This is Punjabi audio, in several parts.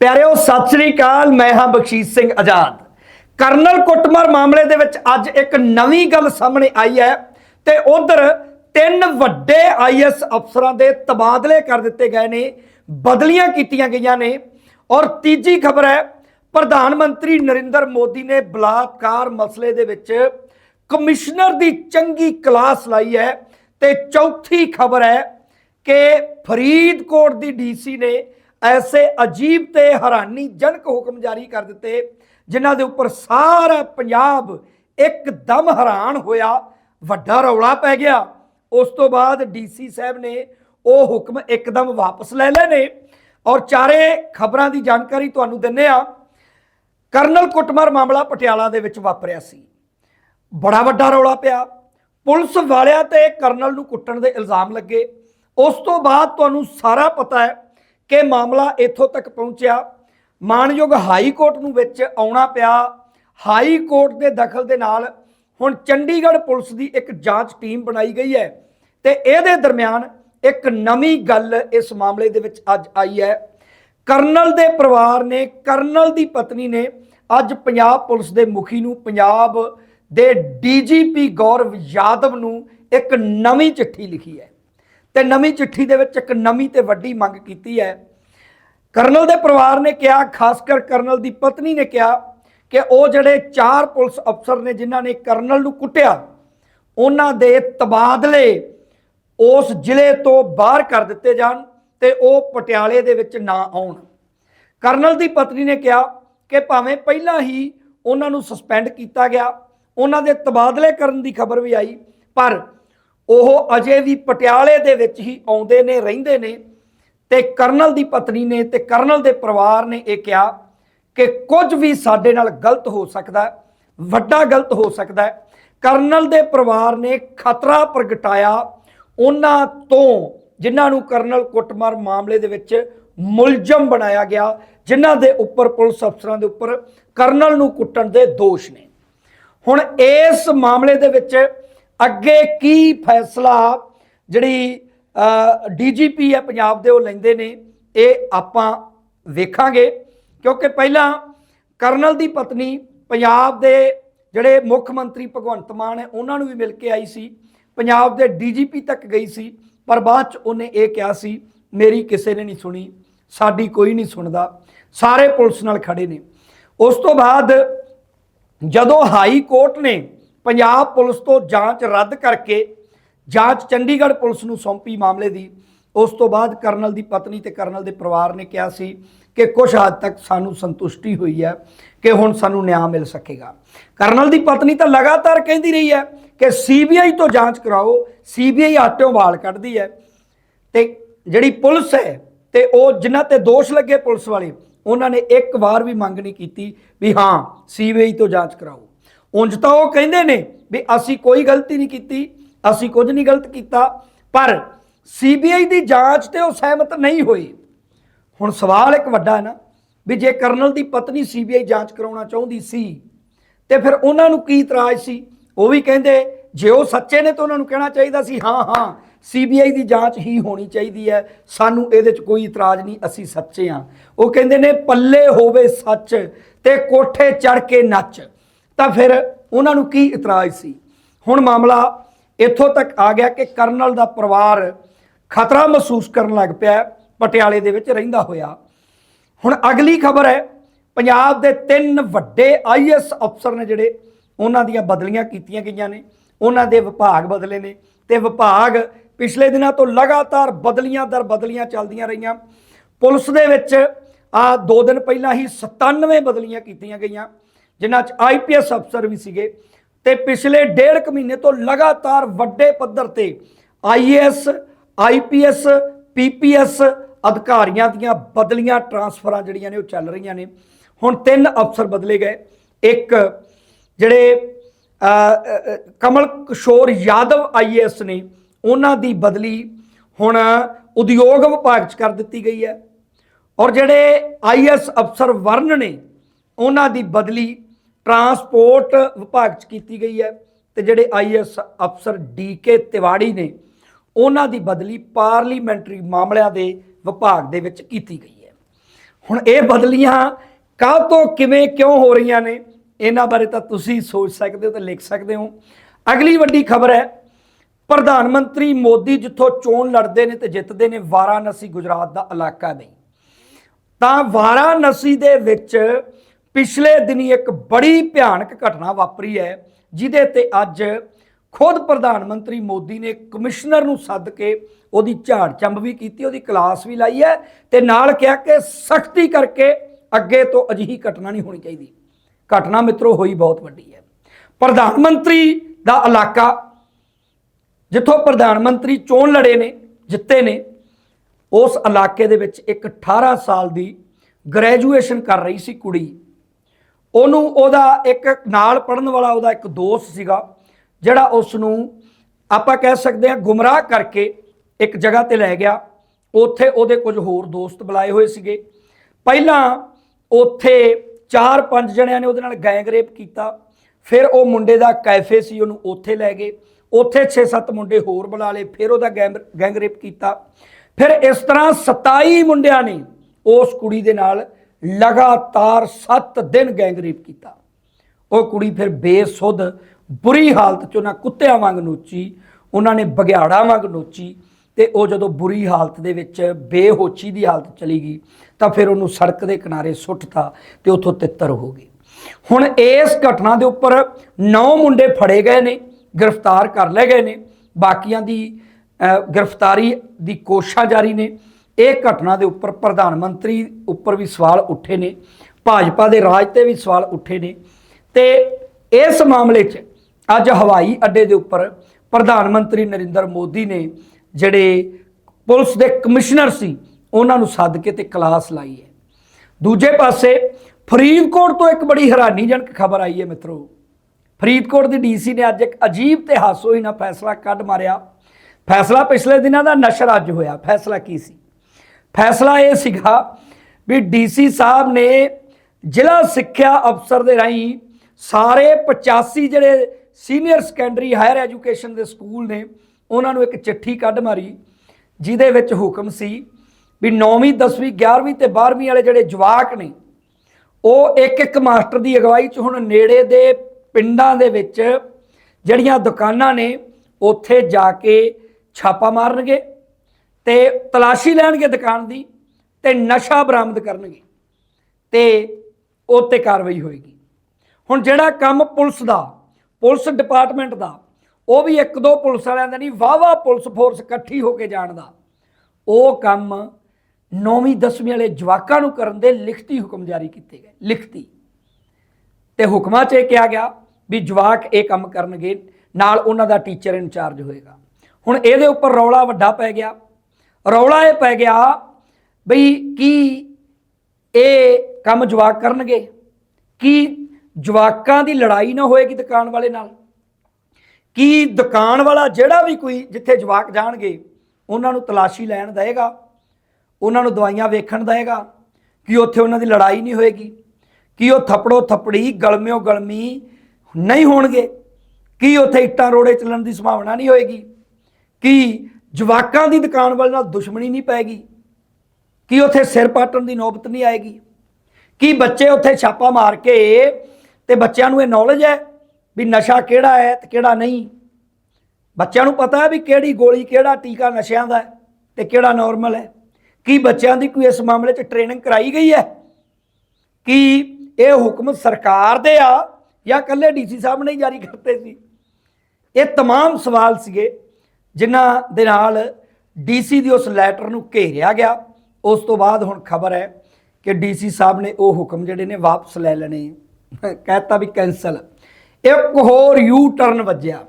ਪਿਆਰਿਓ, ਸਤਿ ਸ੍ਰੀ ਅਕਾਲ, ਮੈਂ ਹਾਂ ਬਖਸ਼ੀਸ਼ ਸਿੰਘ ਆਜ਼ਾਦ। ਕਰਨਲ ਕੁੱਟਮਾਰ ਮਾਮਲੇ ਦੇ ਵਿੱਚ ਅੱਜ ਇੱਕ ਨਵੀਂ ਗੱਲ ਸਾਹਮਣੇ ਆਈ ਹੈ ਤੇ ਉਧਰ ਤਿੰਨ ਵੱਡੇ ਆਈਐਸ ਅਫਸਰਾਂ ਦੇ ਤਬਾਦਲੇ ਕਰ ਦਿੱਤੇ ਗਏ ਨੇ, ਬਦਲੀਆਂ ਕੀਤੀਆਂ ਗਈਆਂ ਨੇ ਔਰ ਤੀਜੀ ਖਬਰ ਹੈ, ਪ੍ਰਧਾਨ ਮੰਤਰੀ ਨਰਿੰਦਰ ਮੋਦੀ ਨੇ ਬਲਾਤਕਾਰ ਮਸਲੇ ਦੇ ਵਿੱਚ ਕਮਿਸ਼ਨਰ ਦੀ ਚੰਗੀ ਕਲਾਸ ਲਾਈ ਹੈ ਤੇ ਚੌਥੀ ਖਬਰ ਹੈ ਕਿ ਫਰੀਦਕੋਟ ਦੀ ਡੀਸੀ ਨੇ ਐਸੇ ਅਜੀਬ ਤੇ ਹੈਰਾਨੀਜਨਕ ਹੁਕਮ ਜਾਰੀ ਕਰ ਦਿੱਤੇ, ਜਿਨ੍ਹਾਂ ਦੇ ਉੱਪਰ ਸਾਰਾ ਪੰਜਾਬ ਇੱਕਦਮ ਹੈਰਾਨ ਹੋਇਆ। ਵੱਡਾ ਰੌਲਾ ਪੈ ਗਿਆ। ਉਸ ਤੋਂ ਬਾਅਦ ਡੀਸੀ ਸਾਹਿਬ ਨੇ ਉਹ ਹੁਕਮ ਇੱਕਦਮ ਵਾਪਸ ਲੈ ਲਏ ਨੇ। ਔਰ ਚਾਰੇ ਖਬਰਾਂ ਦੀ ਜਾਣਕਾਰੀ ਤੁਹਾਨੂੰ ਦਿੰਨੇ ਆ। ਕਰਨਲ ਕੁੱਟਮਾਰ ਮਾਮਲਾ ਪਟਿਆਲਾ ਦੇ ਵਿੱਚ ਵਾਪਰਿਆ ਸੀ। ਬੜਾ ਵੱਡਾ ਰੌਲਾ ਪਿਆ। ਪੁਲਿਸ ਵਾਲਿਆਂ ਤੇ ਕਰਨਲ ਨੂੰ ਕੁੱਟਣ ਦੇ ਇਲਜ਼ਾਮ ਲੱਗੇ। ਉਸ ਤੋਂ ਬਾਅਦ ਤੁਹਾਨੂੰ ਸਾਰਾ ਪਤਾ ਹੈ ਕਿ ਮਾਮਲਾ ਇੱਥੋਂ ਤੱਕ ਪਹੁੰਚਿਆ। ਮਾਨਯੋਗ ਹਾਈ ਕੋਰਟ ਨੂੰ ਵਿੱਚ ਆਉਣਾ ਪਿਆ। ਹਾਈ ਕੋਰਟ ਦੇ ਦਖਲ ਦੇ ਨਾਲ ਹੁਣ ਚੰਡੀਗੜ੍ਹ ਪੁਲਿਸ ਦੀ ਇੱਕ ਜਾਂਚ ਟੀਮ ਬਣਾਈ ਗਈ ਹੈ ਤੇ ਇਹਦੇ ਦਰਮਿਆਨ ਇੱਕ ਨਵੀਂ ਗੱਲ ਇਸ ਮਾਮਲੇ ਦੇ ਵਿੱਚ ਅੱਜ ਆਈ ਹੈ। ਕਰਨਲ ਦੇ ਪਰਿਵਾਰ ਨੇ, ਕਰਨਲ ਦੀ ਪਤਨੀ ਨੇ ਅੱਜ ਪੰਜਾਬ ਪੁਲਿਸ ਦੇ ਮੁਖੀ ਨੂੰ, ਪੰਜਾਬ ਦੇ ਡੀਜੀਪੀ ਗੌਰਵ ਯਾਦਵ ਨੂੰ ਇੱਕ ਨਵੀਂ ਚਿੱਠੀ ਲਿਖੀ ਹੈ। ਤੇ ਨਵੀਂ ਚਿੱਠੀ ਦੇ ਵਿੱਚ ਇੱਕ ਨਵੀਂ ਤੇ ਵੱਡੀ ਮੰਗ ਕੀਤੀ ਹੈ। ਕਰਨਲ ਦੇ ਪਰਿਵਾਰ ਨੇ ਕਿਹਾ, ਖਾਸ ਕਰ ਕਰਨਲ ਦੀ ਪਤਨੀ ਨੇ ਕਿਹਾ ਕਿ ਉਹ ਜਿਹੜੇ ਚਾਰ ਪੁਲਿਸ ਅਫਸਰ ਨੇ ਜਿਨ੍ਹਾਂ ਨੇ ਕਰਨਲ ਨੂੰ ਕੁੱਟਿਆ, ਉਹਨਾਂ ਦੇ ਤਬਾਦਲੇ ਉਸ ਜ਼ਿਲ੍ਹੇ ਤੋਂ ਬਾਹਰ ਕਰ ਦਿੱਤੇ ਜਾਣ ਤੇ ਉਹ ਪਟਿਆਲੇ ਦੇ ਵਿੱਚ ਨਾ ਆਉਣ। ਕਰਨਲ ਦੀ ਪਤਨੀ ਨੇ ਕਿਹਾ ਕਿ ਭਾਵੇਂ ਪਹਿਲਾਂ ਹੀ ਉਹਨਾਂ ਨੂੰ ਸਸਪੈਂਡ ਕੀਤਾ ਗਿਆ, ਉਹਨਾਂ ਦੇ ਤਬਾਦਲੇ ਕਰਨ ਦੀ ਖਬਰ ਵੀ ਆਈ, ਪਰ ਉਹ ਅਜੇ ਵੀ ਪਟਿਆਲੇ ਦੇ ਵਿੱਚ ਹੀ ਆਉਂਦੇ ਨੇ, ਰਹਿੰਦੇ ਨੇ ਤੇ ਕਰਨਲ ਦੀ ਪਤਨੀ ਨੇ ਤੇ ਕਰਨਲ ਦੇ ਪਰਿਵਾਰ ਨੇ ਇਹ ਕਿਹਾ ਕਿ ਕੁਝ ਵੀ ਸਾਡੇ ਨਾਲ ਗਲਤ ਹੋ ਸਕਦਾ ਵੱਡਾ ਗਲਤ ਹੋ ਸਕਦਾ ਕਰਨਲ ਦੇ ਪਰਿਵਾਰ ਨੇ ਖਤਰਾ ਪ੍ਰਗਟਾਇਆ ਉਹਨਾਂ ਤੋਂ, ਜਿਨ੍ਹਾਂ ਨੂੰ ਕਰਨਲ ਕੁੱਟਮਾਰ ਮਾਮਲੇ ਦੇ ਵਿੱਚ ਮੁਲਜ਼ਮ ਬਣਾਇਆ ਗਿਆ, ਜਿਨ੍ਹਾਂ ਦੇ ਉੱਪਰ ਪੁਲਿਸ ਅਫਸਰਾਂ ਦੇ ਉੱਪਰ ਕਰਨਲ ਨੂੰ ਕੁੱਟਣ ਦੇ ਦੋਸ਼ ਨੇ। ਹੁਣ ਇਸ ਮਾਮਲੇ ਦੇ ਵਿੱਚ ਅੱਗੇ ਕੀ ਫੈਸਲਾ ਜਿਹੜੀ ਡੀਜੀਪੀ ਹੈ ਪੰਜਾਬ ਦੇ ਉਹ ਲੈਂਦੇ ਨੇ, ਇਹ ਆਪਾਂ ਵੇਖਾਂਗੇ। ਕਿਉਂਕਿ ਪਹਿਲਾਂ ਕਰਨਲ ਦੀ ਪਤਨੀ ਪੰਜਾਬ ਦੇ ਜਿਹੜੇ ਮੁੱਖ ਮੰਤਰੀ ਭਗਵੰਤ ਮਾਨ ਹੈ, ਉਹਨਾਂ ਨੂੰ ਵੀ ਮਿਲ ਕੇ ਆਈ ਸੀ। ਪੰਜਾਬ ਦੇ ਡੀਜੀਪੀ ਤੱਕ ਗਈ ਸੀ, ਪਰ ਬਾਅਦ ਚ ਉਹਨੇ ਇਹ ਕਿਹਾ ਸੀ, ਮੇਰੀ ਕਿਸੇ ਨੇ ਨਹੀਂ ਸੁਣੀ, ਸਾਡੀ ਕੋਈ ਨਹੀਂ ਸੁਣਦਾ। ਸਾਰੇ ਪੁਲਿਸ ਨਾਲ ਖੜੇ ਨੇ। ਉਸ ਤੋਂ ਬਾਅਦ ਜਦੋਂ ਹਾਈ ਕੋਰਟ ਨੇ ਪੰਜਾਬ ਪੁਲਿਸ ਤੋਂ ਜਾਂਚ ਰੱਦ ਕਰਕੇ ਜਾਂਚ ਚੰਡੀਗੜ੍ਹ ਪੁਲਿਸ ਨੂੰ ਸੌਂਪੀ ਮਾਮਲੇ ਦੀ। ਉਸ ਤੋਂ ਬਾਅਦ ਕਰਨਲ ਦੀ ਪਤਨੀ ਤੇ ਕਰਨਲ ਦੇ ਪਰਿਵਾਰ ਨੇ ਕਿਹਾ ਸੀ ਕਿ ਕੁਝ ਹੱਦ ਤੱਕ ਸਾਨੂੰ ਸੰਤੁਸ਼ਟੀ ਹੋਈ ਹੈ ਕਿ ਹੁਣ ਸਾਨੂੰ ਨਿਆਂ ਮਿਲ ਸਕੇਗਾ। ਕਰਨਲ ਦੀ ਪਤਨੀ ਤਾਂ ਲਗਾਤਾਰ ਕਹਿੰਦੀ ਰਹੀ ਹੈ ਕਿ ਸੀਬੀਆਈ ਤੋਂ ਜਾਂਚ ਕਰਾਓ, ਸੀਬੀਆਈ ਆਟਿਓਂ ਵਾਲ ਕੱਢਦੀ ਹੈ। ਤੇ ਜਿਹੜੀ ਪੁਲਿਸ ਹੈ ਤੇ ਉਹ ਜਿਨ੍ਹਾਂ ਤੇ ਦੋਸ਼ ਲੱਗੇ ਪੁਲਿਸ ਵਾਲੇ, ਉਹਨਾਂ ਨੇ ਇੱਕ ਵਾਰ ਵੀ ਮੰਗ ਨਹੀਂ ਕੀਤੀ ਵੀ ਹਾਂ, ਸੀਬੀਆਈ ਤੋਂ ਜਾਂਚ ਕਰਾਓ। ਉਂਝ ਤਾਂ ਉਹ ਕਹਿੰਦੇ ਨੇ ਵੀ ਅਸੀਂ ਕੋਈ ਗਲਤੀ ਨਹੀਂ ਕੀਤੀ, ਅਸੀਂ ਕੁਝ ਨਹੀਂ ਗਲਤ ਕੀਤਾ, ਪਰ ਸੀਬੀਆਈ ਦੀ ਜਾਂਚ ਤੇ ਉਹ ਸਹਿਮਤ ਨਹੀਂ ਹੋਏ ਹੁਣ ਸਵਾਲ ਇੱਕ ਵੱਡਾ ਹੈ ਨਾ, ਵੀ ਜੇ ਕਰਨਲ ਦੀ ਪਤਨੀ ਸੀਬੀਆਈ ਜਾਂਚ ਕਰਾਉਣਾ ਚਾਹੁੰਦੀ ਸੀ, ਤੇ ਫਿਰ ਉਹਨਾਂ ਨੂੰ ਕੀ ਇਤਰਾਜ਼ ਸੀ? ਉਹ ਵੀ ਕਹਿੰਦੇ, ਜੇ ਉਹ ਸੱਚੇ ਨੇ ਤਾਂ ਉਹਨਾਂ ਨੂੰ ਕਹਿਣਾ ਚਾਹੀਦਾ ਸੀ, ਹਾਂ ਹਾਂ ਸੀਬੀਆਈ ਦੀ ਜਾਂਚ ਹੀ ਹੋਣੀ ਚਾਹੀਦੀ ਹੈ, ਸਾਨੂੰ ਇਹਦੇ 'ਚ ਕੋਈ ਇਤਰਾਜ਼ ਨਹੀਂ, ਅਸੀਂ ਸੱਚੇ ਹਾਂ। ਉਹ ਕਹਿੰਦੇ ਨੇ, ਪੱਲੇ ਹੋਵੇ ਸੱਚ ਤੇ ਕੋਠੇ ਚੜ ਕੇ ਨੱਚ। ਤਾਂ ਫਿਰ ਉਹਨਾਂ ਨੂੰ ਕੀ ਇਤਰਾਜ਼ ਸੀ? ਹੁਣ ਮਾਮਲਾ ਇੱਥੋਂ ਤੱਕ ਆ ਗਿਆ ਕਿ ਕਰਨਲ ਦਾ ਪਰਿਵਾਰ ਖਤਰਾ ਮਹਿਸੂਸ ਕਰਨ ਲੱਗ ਪਿਆ ਪਟਿਆਲੇ ਦੇ ਵਿੱਚ ਰਹਿੰਦਾ ਹੋਇਆ। ਹੁਣ ਅਗਲੀ ਖਬਰ ਹੈ, ਪੰਜਾਬ ਦੇ ਤਿੰਨ ਵੱਡੇ ਆਈਐਸ ਅਫਸਰ ਨੇ ਜਿਹੜੇ ਉਹਨਾਂ ਦੀਆਂ ਬਦਲੀਆਂ ਕੀਤੀਆਂ ਗਈਆਂ ਨੇ, ਉਹਨਾਂ ਦੇ ਵਿਭਾਗ ਬਦਲੇ ਨੇ ਤੇ ਵਿਭਾਗ ਪਿਛਲੇ ਦਿਨਾਂ ਤੋਂ ਲਗਾਤਾਰ ਬਦਲੀਆਂ ਦਰ ਬਦਲੀਆਂ ਚੱਲਦੀਆਂ ਰਹੀਆਂ। ਪੁਲਿਸ ਦੇ ਵਿੱਚ ਆ ਦੋ ਦਿਨ ਪਹਿਲਾਂ ਹੀ 97 ਬਦਲੀਆਂ ਕੀਤੀਆਂ ਗਈਆਂ। ਜਿਨ੍ਹਾਂ 'ਚ ਆਈਪੀਐਸ ਅਫਸਰ ਵੀ ਸੀਗੇ। ਤੇ ਪਿਛਲੇ ਡੇਢ ਕੁ ਮਹੀਨੇ ਤੋਂ ਲਗਾਤਾਰ ਵੱਡੇ ਪੱਧਰ ਤੇ ਆਈਏਐਸ ਆਈਪੀਐਸ ਪੀਪੀਐਸ ਅਧਿਕਾਰੀਆਂ ਦੀਆਂ ਬਦਲੀਆਂ, ਟਰਾਂਸਫਰਾਂ ਜਿਹੜੀਆਂ ਨੇ ਉਹ ਚੱਲ ਰਹੀਆਂ ਨੇ। ਹੁਣ ਤਿੰਨ ਅਫਸਰ ਬਦਲੇ ਗਏ। ਇੱਕ ਜਿਹੜੇ ਕਮਲ ਕਿਸ਼ੋਰ ਯਾਦਵ ਆਈਏਐਸ ਨੇ, ਉਹਨਾਂ ਦੀ ਬਦਲੀ ਹੁਣ ਉਦਯੋਗ ਵਿਭਾਗ 'ਚ ਕਰ ਦਿੱਤੀ ਗਈ ਹੈ। ਔਰ ਜਿਹੜੇ ਆਈਐਸ ਅਫਸਰ ਵਰਨ ਨੇ, ਉਹਨਾਂ ਦੀ ਬਦਲੀ ਟਰਾਂਸਪੋਰਟ ਵਿਭਾਗ 'ਚ ਕੀਤੀ ਗਈ ਹੈ ਤੇ ਜਿਹੜੇ ਆਈਐਸ ਅਫਸਰ ਡੀਕੇ ਤਿਵਾੜੀ ਨੇ, ਉਹਨਾਂ ਦੀ ਬਦਲੀ ਪਾਰਲੀਮੈਂਟਰੀ ਮਾਮਲਿਆਂ ਦੇ ਵਿਭਾਗ ਦੇ ਵਿੱਚ ਕੀਤੀ ਗਈ ਹੈ। ਹੁਣ ਇਹ ਬਦਲੀਆਂ ਕਾਹ ਤੋਂ ਕਿਵੇਂ ਕਿਉਂ ਹੋ ਰਹੀਆਂ ਨੇ, ਇਹਨਾਂ ਬਾਰੇ ਤਾਂ ਤੁਸੀਂ ਸੋਚ ਸਕਦੇ ਹੋ ਤੇ ਲਿਖ ਸਕਦੇ ਹੋ। ਅਗਲੀ ਵੱਡੀ ਖਬਰ ਹੈ, ਪ੍ਰਧਾਨ ਮੰਤਰੀ ਮੋਦੀ ਜਿੱਥੋਂ ਚੋਣ ਲੜਦੇ ਨੇ ਤੇ ਜਿੱਤਦੇ ਨੇ ਵਾਰਾਣਸੀ, ਗੁਜਰਾਤ ਦਾ ਇਲਾਕਾ ਨਹੀਂ। ਤਾਂ ਵਾਰਾਣਸੀ ਦੇ ਵਿੱਚ ਪਿਛਲੇ ਦਿਨੀ ਇੱਕ ਬੜੀ ਭਿਆਨਕ ਘਟਨਾ ਵਾਪਰੀ ਹੈ, ਜਿਹਦੇ ਤੇ ਅੱਜ ਖੁਦ ਪ੍ਰਧਾਨ ਮੰਤਰੀ ਮੋਦੀ ਨੇ ਕਮਿਸ਼ਨਰ ਨੂੰ ਸੱਦ ਕੇ ਉਹਦੀ ਝਾੜ ਚੰਬ ਵੀ ਕੀਤੀ, ਉਹਦੀ ਕਲਾਸ ਵੀ ਲਾਈ ਹੈ ਤੇ ਨਾਲ ਕਿਹਾ ਕਿ ਸਖਤੀ ਕਰਕੇ ਅੱਗੇ ਤੋਂ ਅਜਿਹੀ ਘਟਨਾ ਨਹੀਂ ਹੋਣੀ ਚਾਹੀਦੀ। ਘਟਨਾ ਮਿੱਤਰੋ ਹੋਈ ਬਹੁਤ ਵੱਡੀ ਹੈ। ਪ੍ਰਧਾਨ ਮੰਤਰੀ ਦਾ ਇਲਾਕਾ, ਜਿੱਥੋਂ ਪ੍ਰਧਾਨ ਮੰਤਰੀ ਚੋਣ ਲੜੇ ਨੇ, ਜਿੱਤੇ ਨੇ, ਉਸ ਇਲਾਕੇ ਦੇ ਵਿੱਚ ਇੱਕ 18 ਸਾਲ ਦੀ ਗ੍ਰੈਜੂਏਸ਼ਨ ਕਰ ਰਹੀ ਸੀ ਕੁੜੀ। ਉਹਨੂੰ ਉਹਦਾ ਇੱਕ ਨਾਲ ਪੜਨ ਵਾਲਾ ਉਹਦਾ ਇੱਕ ਦੋਸਤ ਸੀਗਾ, ਜਿਹੜਾ ਉਸ ਨੂੰ ਆਪਾਂ ਕਹਿ ਸਕਦੇ ਹਾਂ ਗੁੰਮਰਾਹ ਕਰਕੇ ਇੱਕ ਜਗ੍ਹਾ ਤੇ ਲੈ ਗਿਆ। ਉੱਥੇ ਉਹਦੇ ਕੁਝ ਹੋਰ ਦੋਸਤ ਬੁਲਾਏ ਹੋਏ ਸੀਗੇ। ਪਹਿਲਾਂ ਉੱਥੇ 4-5 ਜਣਿਆਂ ਨੇ ਉਹਦੇ ਨਾਲ ਗੈਂਗ ਰੇਪ ਕੀਤਾ। ਫਿਰ ਉਹ ਮੁੰਡੇ ਦਾ ਕੈਫੇ ਸੀ, ਉਹਨੂੰ ਉੱਥੇ ਲੈ ਗਏ। ਉੱਥੇ 6-7 ਮੁੰਡੇ ਹੋਰ ਬੁਲਾ ਲਏ, ਫਿਰ ਉਹਦਾ ਗੈਂਗ ਗੈਂਗ ਰੇਪ ਕੀਤਾ। ਫਿਰ ਇਸ ਤਰ੍ਹਾਂ 27 ਮੁੰਡਿਆਂ ਨੇ ਉਸ ਕੁੜੀ ਦੇ ਨਾਲ ਲਗਾਤਾਰ 7 ਦਿਨ ਗੈਂਗ ਰੇਪ ਕੀਤਾ। ਉਹ ਕੁੜੀ ਫਿਰ ਬੇਸੁੱਧ, ਬੁਰੀ ਹਾਲਤ ਚ ਉਹਨਾਂ ਕੁੱਤਿਆਂ ਵਾਂਗ ਨੋਚੀ, ਉਹਨਾਂ ਨੇ ਬਗਿਆੜਾਂ ਵਾਂਗ ਨੋਚੀ ਤੇ ਉਹ ਜਦੋਂ ਬੁਰੀ ਹਾਲਤ ਦੇ ਵਿੱਚ ਬੇਹੋਸ਼ੀ ਦੀ ਹਾਲਤ ਚਲੀ ਗਈ ਤਾਂ ਫਿਰ ਉਹਨੂੰ ਸੜਕ ਦੇ ਕਿਨਾਰੇ ਸੁੱਟਤਾ ਤੇ ਉੱਥੋਂ ਤਿੱਤਰ ਹੋ ਗਈ। ਹੁਣ ਇਸ ਘਟਨਾ ਦੇ ਉੱਪਰ 9 ਮੁੰਡੇ ਫੜੇ ਗਏ ਨੇ, ਗ੍ਰਿਫਤਾਰ ਕਰ ਲਏ ਗਏ ਨੇ, ਬਾਕੀਆਂ ਦੀ ਗ੍ਰਿਫਤਾਰੀ ਦੀ ਕੋਸ਼ਿਸ਼ਾਂ ਜਾਰੀ ਨੇ। ਇਹ ਘਟਨਾ ਦੇ ਉੱਪਰ ਪ੍ਰਧਾਨ ਮੰਤਰੀ ਉੱਪਰ ਵੀ ਸਵਾਲ ਉੱਠੇ ਨੇ, ਭਾਜਪਾ ਦੇ ਰਾਜ ਤੇ ਵੀ ਸਵਾਲ ਉੱਠੇ ਨੇ ਤੇ ਇਸ ਮਾਮਲੇ 'ਚ ਅੱਜ ਹਵਾਈ ਅੱਡੇ ਦੇ ਉੱਪਰ ਪ੍ਰਧਾਨ ਮੰਤਰੀ ਨਰਿੰਦਰ ਮੋਦੀ ਨੇ ਜਿਹੜੇ ਪੁਲਿਸ ਦੇ ਕਮਿਸ਼ਨਰ ਸੀ, ਉਹਨਾਂ ਨੂੰ ਸੱਦ ਕੇ ਤੇ ਕਲਾਸ ਲਾਈ ਹੈ। ਦੂਜੇ ਪਾਸੇ ਫਰੀਦਕੋਟ ਤੋਂ ਇੱਕ ਬੜੀ ਹੈਰਾਨੀਜਨਕ ਖਬਰ ਆਈ ਹੈ ਮਿੱਤਰੋ। ਫਰੀਦਕੋਟ ਦੀ ਡੀਸੀ ਨੇ ਅੱਜ ਇੱਕ ਅਜੀਬ ਤੇ ਹਾਸੋਹੀਣਾ ਫੈਸਲਾ ਕੱਢ ਮਾਰਿਆ। ਫੈਸਲਾ ਪਿਛਲੇ ਦਿਨਾਂ ਦਾ ਨਸ਼ਰ ਅੱਜ ਹੋਇਆ। ਫੈਸਲਾ ਕੀ ਸੀ? ਫੈਸਲਾ ਇਹ ਸੀਗਾ ਵੀ ਡੀਸੀ ਸਾਹਿਬ ਨੇ ਜ਼ਿਲ੍ਹਾ ਸਿੱਖਿਆ ਅਫਸਰ ਦੇ ਰਾਹੀਂ ਸਾਰੇ 85 ਜਿਹੜੇ ਸੀਨੀਅਰ ਸੈਕੰਡਰੀ ਹਾਇਰ ਐਜੂਕੇਸ਼ਨ ਦੇ ਸਕੂਲ ਨੇ, ਉਹਨਾਂ ਨੂੰ ਇੱਕ ਚਿੱਠੀ ਕੱਢ ਮਾਰੀ, ਜਿਹਦੇ ਵਿੱਚ ਹੁਕਮ ਸੀ ਵੀ 9ਵੀਂ 10ਵੀਂ 11ਵੀਂ ਤੇ 12ਵੀਂ ਵਾਲੇ ਜਿਹੜੇ ਜਵਾਕ ਨੇ, ਉਹ ਇੱਕ ਇੱਕ ਮਾਸਟਰ ਦੀ ਅਗਵਾਈ 'ਚ ਹੁਣ ਨੇੜੇ ਦੇ ਪਿੰਡਾਂ ਦੇ ਵਿੱਚ ਜਿਹੜੀਆਂ ਦੁਕਾਨਾਂ ਨੇ, ਉੱਥੇ ਜਾ ਕੇ ਛਾਪਾ ਮਾਰਨਗੇ। ਤੇ ਤਲਾਸ਼ੀ ਲੈਣਗੇ ਦੁਕਾਨ ਦੀ ਤੇ ਨਸ਼ਾ ਬਰਾਮਦ ਕਰਨਗੇ ਤੇ ਉਹ ਤੇ ਕਾਰਵਾਈ ਹੋਏਗੀ। ਹੁਣ ਜਿਹੜਾ ਕੰਮ ਪੁਲਿਸ ਦਾ, ਪੁਲਿਸ ਡਿਪਾਰਟਮੈਂਟ ਦਾ, ਉਹ ਵੀ ਇੱਕ ਦੋ ਪੁਲਿਸ ਵਾਲਿਆਂ ਦਾ ਨਹੀਂ ਵਾਵਾ ਪੁਲਿਸ ਫੋਰਸ ਇਕੱਠੀ ਹੋ ਕੇ ਜਾਣ ਦਾ, ਉਹ ਕੰਮ 9ਵੀਂ 10ਵੀਂ ਵਾਲੇ ਜਵਾਕਾਂ ਨੂੰ ਕਰਨ ਦੇ ਲਿਖਤੀ ਹੁਕਮ ਜਾਰੀ ਕੀਤੇ ਗਏ, ਲਿਖਤੀ। ਤੇ ਹੁਕਮਾਂ 'ਚ ਇਹ ਕਿਹਾ ਗਿਆ ਵੀ ਜਵਾਕ ਇਹ ਕੰਮ ਕਰਨਗੇ, ਨਾਲ ਉਹਨਾਂ ਦਾ ਟੀਚਰ ਇੰਚਾਰਜ ਹੋਏਗਾ। ਹੁਣ ਇਹਦੇ ਉੱਪਰ ਰੌਲਾ ਵੱਡਾ ਪੈ ਗਿਆ। ਰੌਲਾ ਇਹ ਪੈ ਗਿਆ ਬਈ ਕੀ ਇਹ ਕੰਮ ਜਵਾਕ ਕਰਨਗੇ? ਕੀ ਜਵਾਕਾਂ ਦੀ ਲੜਾਈ ਨਾ ਹੋਏਗੀ ਦੁਕਾਨ ਵਾਲੇ ਨਾਲ? ਕੀ ਦੁਕਾਨ ਵਾਲਾ ਜਿਹੜਾ ਵੀ ਕੋਈ ਜਿੱਥੇ ਜਵਾਕ ਜਾਣਗੇ, ਉਹਨਾਂ ਨੂੰ ਤਲਾਸ਼ੀ ਲੈਣ ਦਏਗਾ ਉਹਨਾਂ ਨੂੰ ਦਵਾਈਆਂ ਵੇਖਣ ਦਏਗਾ ਕਿ ਉੱਥੇ ਉਹਨਾਂ ਦੀ ਲੜਾਈ ਨਹੀਂ ਹੋਏਗੀ? ਕਿ ਉਹ ਥੱਪੜੋ ਥੱਪੜੀ, ਗਲਮਿਓ ਗਲਮੀ ਨਹੀਂ ਹੋਣਗੇ? ਕੀ ਉੱਥੇ ਇੱਟਾਂ ਰੋੜੇ ਚੱਲਣ ਦੀ ਸੰਭਾਵਨਾ ਨਹੀਂ ਹੋਏਗੀ? ਕੀ ਜਵਾਕਾਂ ਦੀ ਦੁਕਾਨ ਵਾਲੇ ਨਾਲ ਦੁਸ਼ਮਣੀ ਨਹੀਂ ਪੈਗੀ ਕੀ ਉੱਥੇ ਸਿਰ ਪਾਟਣ ਦੀ ਨੌਬਤ ਨਹੀਂ ਆਏਗੀ ਕੀ ਬੱਚੇ ਉੱਥੇ ਛਾਪਾ ਮਾਰ ਕੇ ਤੇ ਬੱਚਿਆਂ ਨੂੰ ਇਹ ਨੌਲੇਜ ਹੈ ਵੀ ਨਸ਼ਾ ਕਿਹੜਾ ਹੈ ਤੇ ਕਿਹੜਾ ਨਹੀਂ ਬੱਚਿਆਂ ਨੂੰ ਪਤਾ ਹੈ ਵੀ ਕਿਹੜੀ ਗੋਲੀ ਕਿਹੜਾ ਟੀਕਾ ਨਸ਼ਿਆਂ ਦਾ ਹੈ ਤੇ ਕਿਹੜਾ ਨਾਰਮਲ ਹੈ ਕੀ ਬੱਚਿਆਂ ਦੀ ਕੋਈ ਇਸ ਮਾਮਲੇ 'ਚ ਟ੍ਰੇਨਿੰਗ ਕਰਾਈ ਗਈ ਹੈ ਕੀ ਇਹ ਹੁਕਮ ਸਰਕਾਰ ਦੇ ਆ ਜਾਂ ਕੱਲੇ ਡੀਸੀ ਸਾਹਿਬ ਨੇ ਹੀ ਜਾਰੀ ਕਰਤੇ ਸੀ ਇਹ तमाम ਸਵਾਲ ਸੀਗੇ ਜਿਨ੍ਹਾਂ ਦੇ ਨਾਲ ਡੀਸੀ ਦੀ ਉਸ ਲੈਟਰ ਨੂੰ ਘੇਰਿਆ ਗਿਆ। ਉਸ ਤੋਂ ਬਾਅਦ ਹੁਣ ਖਬਰ ਹੈ ਕਿ ਡੀਸੀ ਸਾਹਿਬ ਨੇ ਉਹ ਹੁਕਮ ਜਿਹੜੇ ਨੇ ਵਾਪਸ ਲੈ ਲੈਣੇ। ਕਹਿਤਾ ਵੀ ਕੈਨਸਲ ਇੱਕ ਹੋਰ ਯੂ ਟਰਨ ਵੱਜਿਆ।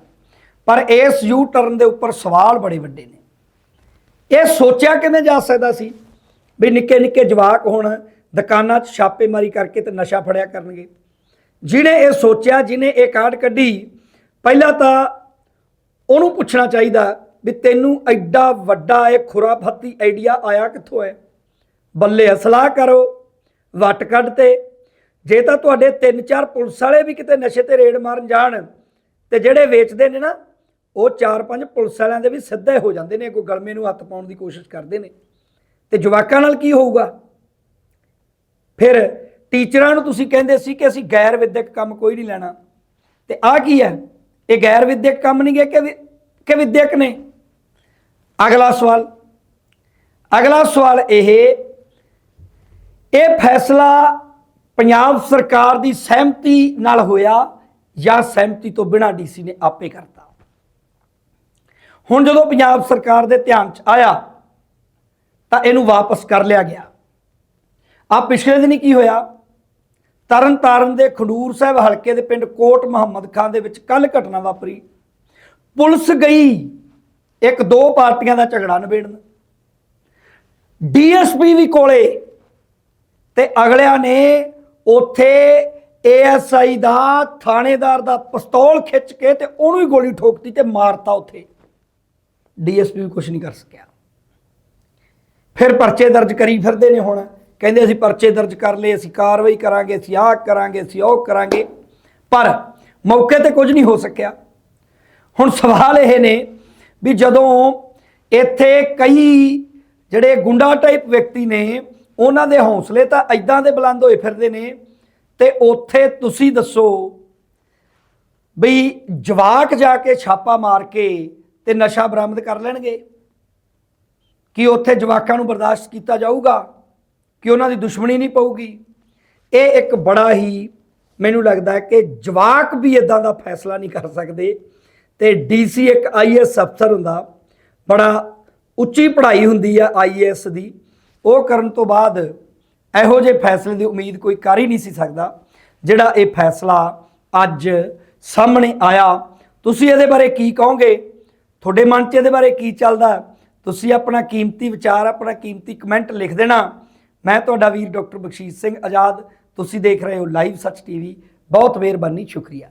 ਪਰ ਇਸ ਯੂ ਟਰਨ ਦੇ ਉੱਪਰ ਸਵਾਲ ਬੜੇ ਵੱਡੇ ਨੇ। ਇਹ ਸੋਚਿਆ ਕਿਵੇਂ ਜਾ ਸਕਦਾ ਸੀ? ਵੀ ਨਿੱਕੇ ਨਿੱਕੇ ਜਵਾਕ ਹੁਣ ਦੁਕਾਨਾਂ 'ਚ ਛਾਪੇਮਾਰੀ ਕਰਕੇ ਤੇ ਨਸ਼ਾ ਫੜਿਆ ਕਰਨਗੇ। ਜਿਹਨੇ ਇਹ ਸੋਚਿਆ, ਜਿਹਨੇ ਇਹ ਕਾਰਡ ਕੱਢੀ, ਪਹਿਲਾਂ ਤਾਂ ਉਹਨੂੰ ਪੁੱਛਣਾ ਚਾਹੀਦਾ ਵੀ ਤੈਨੂੰ ਐਡਾ ਵੱਡਾ ਇਹ ਖੁਰਾਫਾਤੀ ਆਈਡੀਆ ਆਇਆ ਕਿੱਥੋਂ ਹੈ? ਬੱਲੇ ਅਸਲਾਹ ਕਰੋ, ਵਟ ਕੱਢ ਤੇ। ਜੇ ਤਾਂ ਤੁਹਾਡੇ ਤਿੰਨ ਚਾਰ ਪੁਲਿਸ ਵਾਲੇ ਵੀ ਕਿਤੇ ਨਸ਼ੇ ਤੇ ਰੇਡ ਮਾਰਨ ਜਾਣ ਤੇ ਜਿਹੜੇ ਵੇਚਦੇ ਨੇ ਨਾ, ਉਹ ਚਾਰ ਪੰਜ ਪੁਲਿਸ ਵਾਲਿਆਂ ਦੇ ਵੀ ਸਿੱਧੇ ਹੋ ਜਾਂਦੇ ਨੇ, ਕੋਈ ਗਲਮੇ ਨੂੰ ਹੱਥ ਪਾਉਣ ਦੀ ਕੋਸ਼ਿਸ਼ ਕਰਦੇ ਨੇ। ਤੇ ਜਵਾਕਾਂ ਨਾਲ ਕੀ ਹੋਊਗਾ? ਫਿਰ ਟੀਚਰਾਂ ਨੂੰ ਤੁਸੀਂ ਕਹਿੰਦੇ ਸੀ ਕਿ ਅਸੀਂ ਗੈਰ ਵਿਦਿਅਕ ਕੰਮ ਕੋਈ ਨਹੀਂ ਲੈਣਾ। ਤੇ ਆ ਕੀ ਹੈ? ਇਹ ਗੈਰ ਵਿਦਿਅਕ ਕੰਮ ਨਹੀਂ ਗਏ ਕਿ ਵਿ- ਕਿ ਵਿਦਿਅਕ ਨੇ? ਅਗਲਾ ਸਵਾਲ। ਅਗਲਾ ਸਵਾਲ ਇਹ ਇਹ ਫੈਸਲਾ ਪੰਜਾਬ ਸਰਕਾਰ ਦੀ ਸਹਿਮਤੀ ਨਾਲ ਹੋਇਆ ਜਾਂ ਸਹਿਮਤੀ ਤੋਂ ਬਿਨਾਂ ਡੀਸੀ ਨੇ ਆਪੇ ਕਰਤਾ? ਹੁਣ ਜਦੋਂ ਪੰਜਾਬ ਸਰਕਾਰ ਦੇ ਧਿਆਨ ਚ ਆਇਆ, ਤਾਂ ਇਹਨੂੰ ਵਾਪਸ ਕਰ ਲਿਆ ਗਿਆ। ਆ ਪਿਛਲੇ ਦਿਨੀ ਕੀ ਹੋਇਆ? ਤਰਨ ਤਾਰਨ ਦੇ ਖਡੂਰ ਸਾਹਿਬ ਹਲਕੇ ਦੇ ਪਿੰਡ ਕੋਟ ਮੁਹੰਮਦ ਖਾਨ ਦੇ ਵਿੱਚ ਕੱਲ ਘਟਨਾ ਵਾਪਰੀ। ਪੁਲਿਸ ਗਈ ਇੱਕ ਦੋ ਪਾਰਟੀਆਂ ਦਾ ਝਗੜਾ ਨਿਬੇੜਨ। ਡੀਐਸਪੀ ਵੀ ਕੋਲੇ ਤੇ ਅਗਲਿਆਂ ਨੇ ਉੱਥੇ ਏਐਸਆਈ ਦਾ ਥਾਣੇਦਾਰ ਦਾ ਪਿਸਤੌਲ ਖਿੱਚ ਕੇ ਤੇ ਉਹਨੂੰ ਹੀ ਗੋਲੀ ਠੋਕਤੀ ਤੇ ਮਾਰਤਾ ਉੱਥੇ। ਡੀਐਸਪੀ ਵੀ ਕੁਝ ਨਹੀਂ ਕਰ ਸਕਿਆ। ਫਿਰ ਪਰਚੇ ਦਰਜ ਕਰੀ ਫਿਰਦੇ ਨੇ ਹੁਣ। ਕਹਿੰਦੇ ਅਸੀਂ ਪਰਚੇ ਦਰਜ ਕਰ ਲਏ, ਅਸੀਂ ਕਾਰਵਾਈ ਕਰਾਂਗੇ, ਅਸੀਂ ਆਹ ਕਰਾਂਗੇ, ਅਸੀਂ ਉਹ ਕਰਾਂਗੇ। ਪਰ ਮੌਕੇ ਤੇ ਕੁਝ ਨਹੀਂ ਹੋ ਸਕਿਆ। ਹੁਣ ਸਵਾਲ ਇਹ ਨੇ ਵੀ ਜਦੋਂ ਇੱਥੇ ਕਈ ਜਿਹੜੇ ਗੁੰਡਾ ਟਾਈਪ ਵਿਅਕਤੀ ਨੇ, ਉਹਨਾਂ ਦੇ ਹੌਸਲੇ ਤਾਂ ਐਦਾਂ ਦੇ ਬੁਲੰਦ ਹੋਏ ਫਿਰਦੇ ਨੇ, ਤੇ ਉੱਥੇ ਤੁਸੀਂ ਦੱਸੋ ਵੀ ਜਵਾਕ ਜਾ ਕੇ ਛਾਪਾ ਮਾਰ ਕੇ ਤੇ ਨਸ਼ਾ ਬਰਾਮਦ ਕਰ ਲੈਣਗੇ? ਕਿ ਉੱਥੇ ਜਵਾਕਾਂ ਨੂੰ ਬਰਦਾਸ਼ਤ ਕੀਤਾ ਜਾਊਗਾ? ਕਿ ਉਹਨਾਂ ਦੀ ਦੁਸ਼ਮਣੀ ਨਹੀਂ ਪਊਗੀ। ਇਹ ਇੱਕ ਬੜਾ ਹੀ ਮੈਨੂੰ ਲੱਗਦਾ ਕਿ ਜਵਾਕ ਵੀ ਇਦਾਂ ਦਾ ਫੈਸਲਾ ਨਹੀਂ ਕਰ ਸਕਦੇ ਤੇ ਡੀਸੀ ਇੱਕ ਆਈਐਸ ਅਫਸਰ ਹੁੰਦਾ, ਬੜਾ ਉੱਚੀ ਪੜ੍ਹਾਈ ਹੁੰਦੀ ਆ ਆਈਐਸ ਦੀ, ਉਹ ਕਰਨ ਤੋਂ ਬਾਅਦ ਇਹੋ ਜਿਹੇ ਫੈਸਲੇ ਦੀ ਉਮੀਦ ਕੋਈ ਕਰ ਹੀ ਨਹੀਂ ਸੀ ਸਕਦਾ, ਜਿਹੜਾ ਇਹ ਫੈਸਲਾ ਅੱਜ ਸਾਹਮਣੇ ਆਇਆ। ਤੁਸੀਂ ਇਹਦੇ ਬਾਰੇ ਕੀ ਕਹੋਗੇ? ਤੁਹਾਡੇ ਮਨ 'ਚ ਇਹਦੇ ਬਾਰੇ ਕੀ ਚੱਲਦਾ? ਤੁਸੀਂ ਆਪਣਾ ਕੀਮਤੀ ਵਿਚਾਰ, ਆਪਣਾ ਕੀਮਤੀ ਕਮੈਂਟ ਲਿਖ ਦੇਣਾ। ਮੈਂ ਤੁਹਾਡਾ ਵੀਰ ਡਾਕਟਰ ਬਖਸ਼ੀਸ਼ ਸਿੰਘ ਆਜ਼ਾਦ। ਤੁਸੀਂ ਦੇਖ ਰਹੇ ਹੋ ਲਾਈਵ ਸੱਚ ਟੀਵੀ। ਬਹੁਤ ਮਿਹਰਬਾਨੀ, ਸ਼ੁਕਰੀਆ।